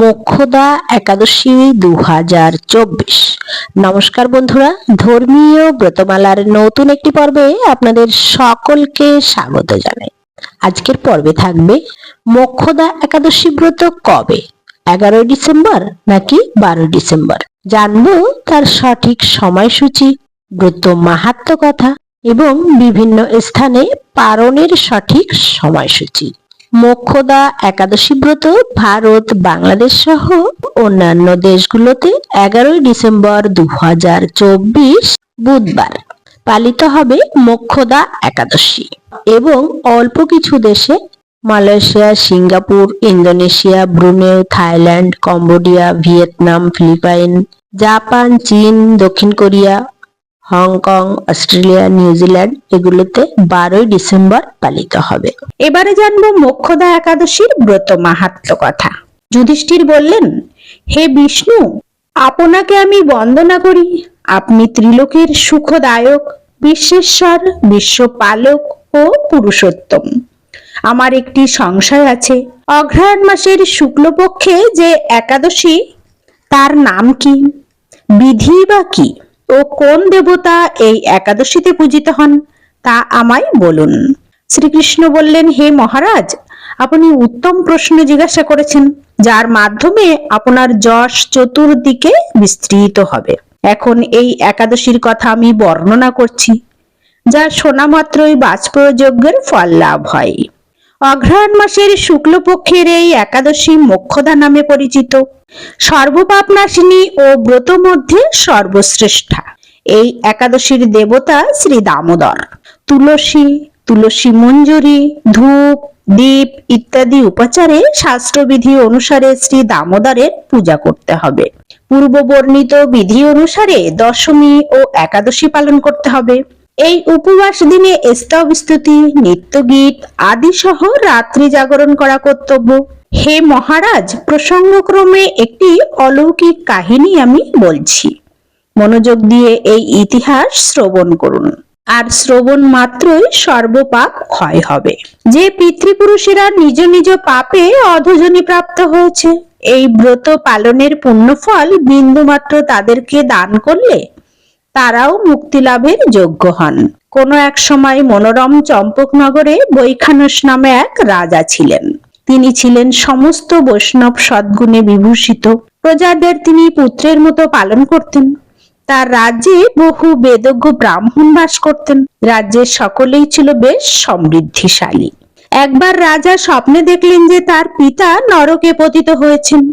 মোক্ষদা একাদশী দু হাজার চব্বিশ। নমস্কার বন্ধুরা, ধর্মীয় ব্রতমালার নতুন একটি পর্বে আপনাদের সকলকে স্বাগত জানাই। আজকের পর্বে থাকবে মোক্ষদা একাদশী ব্রত কবে? এগারোই ডিসেম্বর নাকি বারোই ডিসেম্বর? জানব তার সঠিক সময়সূচি, ব্রত মাহাত্ম কথা এবং বিভিন্ন স্থানে পালনের সঠিক সময়সূচি। মোক্ষদা একাদশী ব্রত ভারত, বাংলাদেশ সহ অন্যান্য দেশগুলোতে এগারোই ডিসেম্বর দু হাজার চব্বিশ বুধবার পালিত হবে মোক্ষদা একাদশী এবং অল্প কিছু দেশে Malaysia, Singapore, Indonesia Brunei Thailand, Cambodia, Vietnam, Philippines, Japan, চীন, দক্ষিণ কোরিয়া হংকং, অস্ট্রেলিয়া, নিউজিল্যান্ড এগুলোতে বারোই ডিসেম্বর পালিত হবে। এবারে জানব মোক্ষদা একাদশীর ব্রত মাহাত্ম কথা। যুধিষ্ঠির বললেন, হে বিষ্ণু, আপনাকে আমি বন্দনা করি। আপনি ত্রিলোকের সুখদায়ক, বিশ্বেশ্বর, বিশ্বপালক ও পুরুষোত্তম। আমার একটি সংশয় আছে। অঘ্রায়ণ মাসের শুক্লপক্ষে যে একাদশী, তার নাম কি? বিধি বা কি? ও কোন দেবতা এই একাদশীতে পূজিত হন, তা আমায় বলুন। শ্রীকৃষ্ণ বললেন, হে মহারাজ, আপনি উত্তম প্রশ্ন জিজ্ঞাসা করেছেন, যার মাধ্যমে আপনার যশ চতুর্দিকে বিস্তৃত হবে। এখন এই একাদশীর কথা আমি বর্ণনা করছি, যা শোনা মাত্রই বাজপেয়যজ্ঞের ফল লাভ হয়। অঘ্রায়ণ মাসের শুক্লপক্ষের এই একাদশী মোক্ষদা নামে পরিচিত। সর্বপাপনাশিনী ও ব্রত মধ্যে সর্বশ্রেষ্ঠা। এই একাদশীর দেবতা শ্রী দামোদর। তুলসী তুলসী মঞ্জুরি, ধূপ, দীপ ইত্যাদি উপাচারে শাস্ত্রবিধি অনুসারে শ্রী দামোদরের পূজা করতে হবে। পূর্ব বর্ণিত বিধি অনুসারে দশমী ও একাদশী পালন করতে হবে। এই উপবাস দিনে স্তব স্তুতি, নিত্যগীত আদি সহ রাত্রি জাগরণ করা কর্তব্য। হে মহারাজ, প্রসঙ্গক্রমে একটি অলৌকিক কাহিনী আমি বলছি। মনোযোগ দিয়ে এই ইতিহাস শ্রবণ করুন। আর শ্রবণ মাত্রই সর্বপাপ ক্ষয় হবে। যে পিতৃপুরুষেরা নিজ নিজ পাপে অধজনী প্রাপ্ত হয়েছে, এই ব্রত পালনের পুণ্যফল বিন্দুমাত্র তাদেরকে দান করলে তারাও মুক্তি লাভের যোগ্য হন। কোনো এক সময় মনোরম চম্পকনগরে বৈখানস নামে এক রাজা ছিলেন। তিনি ছিলেন সমস্ত বৈষ্ণব সদ্গুণে বিভূষিত। প্রজাদের তিনি পুত্রের মতো পালন করতেন। তার রাজ্যে বহু বেদজ্ঞ ব্রাহ্মণ বাস করতেন। রাজ্যের সকলেই ছিল বেশ সমৃদ্ধিশালী। একবার রাজা স্বপ্নে দেখলেন যে তার পিতা নরকে পতিত হয়েছেন।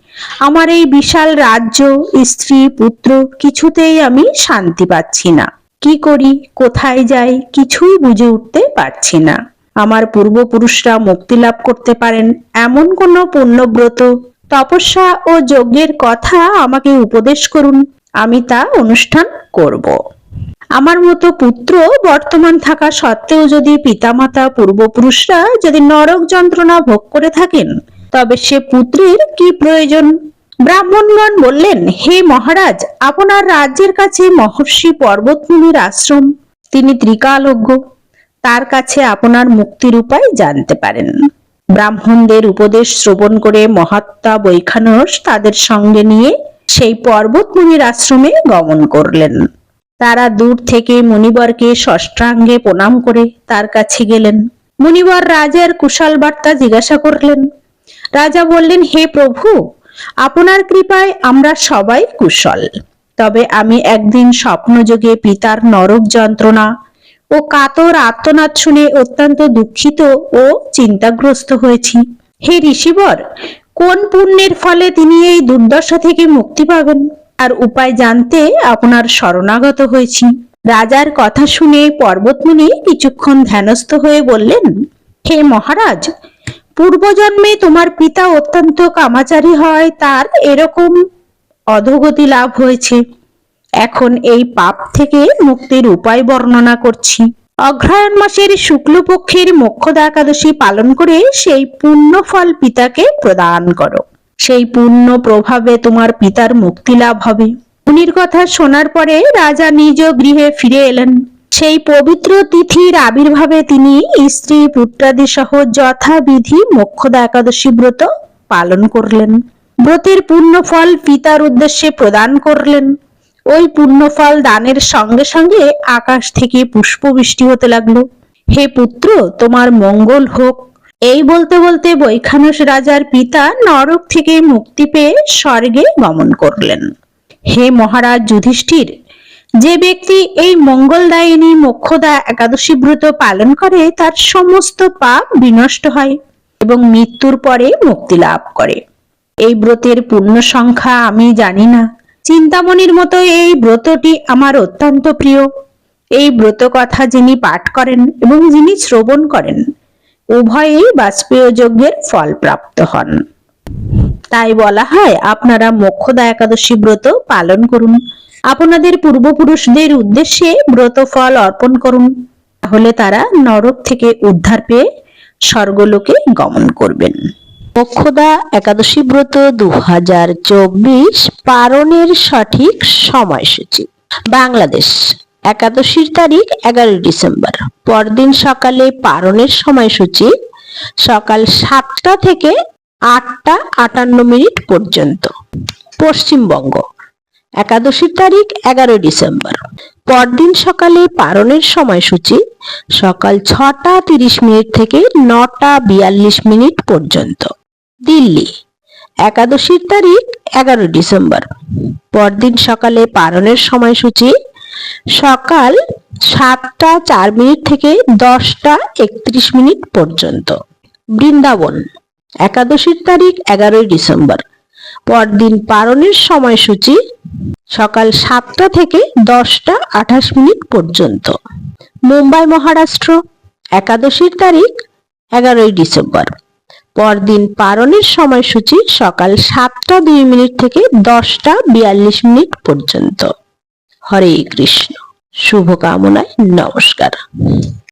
আমার এই বিশাল রাজ্য, স্ত্রী, পুত্র, কিছুতেই আমি শান্তি পাচ্ছি না। কি করি, কোথায় যাই, কিছুই বুঝে উঠতে পারছি না। আমার পূর্বপুরুষরা মুক্তি লাভ করতে পারেন এমন কোন পুণ্যব্রত, তপস্যা ও যজ্ঞের কথা আমাকে উপদেশ করুন, আমি তা অনুষ্ঠান করব। আমার মতো পুত্র বর্তমান থাকা সত্ত্বেও যদি পিতামাতা, পূর্বপুরুষরা যদি নরক যন্ত্রণা ভোগ করে থাকেন তবে সে পুত্রের কি প্রয়োজন? ব্রাহ্মণগণ বললেন, হে মহারাজ, আপনার রাজ্যের কাছে মহর্ষি পর্বতমুনির আশ্রম। তিনি ত্রিকালজ্ঞ। তার কাছে আপনার মুক্তির উপায় জানতে পারেন। ব্রাহ্মণদের উপদেশ শ্রবণ করে মহাত্মা বৈখানস তাদের সঙ্গে নিয়ে সেই পর্বতমুনির আশ্রমে গমন করলেন। তারা দূর থেকে মুনিবরকে ষষ্ঠাঙ্গে প্রণাম করে তার কাছে গেলেন। মুনিবর রাজার কুশল বার্তা জিজ্ঞাসা করলেন রাজা বললেন, হে প্রভু, আপনার কৃপায় আমরা সবাই কুশল। তবে আমি একদিন স্বপ্নযোগে পিতার নরক যন্ত্রণা ও কাতর আত্মনাদ শুনে অত্যন্ত দুঃখিত ও চিন্তাগ্রস্ত হয়েছি। হে ঋষিবর, কোন পুণ্যের ফলে তিনি এই দুর্দশা থেকে মুক্তি পাবেন? আর উপায় জানতে আপনার শরণাগত হয়েছি। রাজার কথা শুনে পর্বতমুনি কিছুক্ষণ ধ্যানস্থ হয়ে বললেন, হে মহারাজ পূর্বজন্মে তোমার পিতা অত্যন্ত কামাচারী হয়, তার এরকম অধগতি লাভ হয়েছে। এখন এই পাপ থেকে মুক্তির উপায় বর্ণনা করছি। অগ্রহায়ণ মাসের শুক্লপক্ষের মোক্ষদা একাদশী পালন করে সেই পুণ্য ফল পিতাকে প্রদান করো। সেই পুণ্য প্রভাবে তোমার পিতার মুক্তি লাভ হবে। উনির কথা শোনার পরে রাজা নিজ গৃহে ফিরে এলেন। সেই পবিত্র তিথির আবির্ভাবে তিনি স্ত্রী পুত্রাদি সহ যথাবিধি মোক্ষদা একাদশী ব্রত পালন করলেন। ব্রতের পূর্ণ ফল পিতার উদ্দেশ্যে প্রদান করলেন। ওই পুণ্যফল দানের সঙ্গে সঙ্গে আকাশ থেকে পুষ্পবৃষ্টি হতে লাগল। হে পুত্র, তোমার মঙ্গল হোক। এই বলতে বলতে বৈখানস রাজার পিতা নরক থেকে মুক্তি পেয়ে স্বর্গে গমন করলেন। হে মহারাজ যুধিষ্ঠির যে ব্যক্তি এই মঙ্গলদায়িনী মোক্ষদা একাদশী ব্রত পালন করে, তার সমস্ত পাপ বিনষ্ট হয় এবং মৃত্যুর পরে মুক্তি লাভ করে। এই ব্রতের পূর্ণ সংখ্যা আমি জানি না। চিন্তামণির মতো এই ব্রতটি আমার অত্যন্ত প্রিয়। এই ব্রত কথা যিনি পাঠ করেন এবং যিনি শ্রবণ করেন, উভয়েই বাজপেয় যজ্ঞের ফল প্রাপ্ত হন। তাই বলা হয়, আপনারা মোক্ষদা একাদশী ব্রত পালন করুন। আপনাদের পূর্বপুরুষদের উদ্দেশ্যে ব্রত ফল অর্পণ করুন। তাহলে তারা নরক থেকে উদ্ধার পেয়ে স্বর্গলোকে গমন করবেন। মোক্ষদা একাদশী ব্রত দু পালনের সঠিক সময়সূচি। বাংলাদেশ, একাদশীর তারিখ এগারোই ডিসেম্বর। পরদিন সকালে পালনের সময়সূচি সকাল সাতটা থেকে আটটা আটান্ন মিনিট পর্যন্ত। পশ্চিমবঙ্গ, একাদশীর তারিখ এগারোই ডিসেম্বর। পরদিন সকালে পালনের সময়সূচি সকাল ছটা তিরিশ মিনিট থেকে নটা বিয়াল্লিশ মিনিট পর্যন্ত। দিল্লি, একাদশীর তারিখ এগারো ডিসেম্বর। পরদিন সকালে পালনের সময়সূচি সকাল সাতটা চার মিনিট থেকে দশটা একত্রিশ মিনিট পর্যন্ত। বৃন্দাবন একাদশীর তারিখ এগারোই ডিসেম্বর। পরদিন পারণের সময়সূচি সকাল সাতটা থেকে দশটা আঠাশ মিনিট পর্যন্ত। মুম্বাই মহারাষ্ট্র, একাদশীর তারিখ এগারোই ডিসেম্বর। পরদিন পারণের সময়সূচি সকাল সাতটা দুই মিনিট থেকে দশটা বিয়াল্লিশ মিনিট পর্যন্ত। হরে কৃষ্ণ, শুভকামনায় নমস্কার।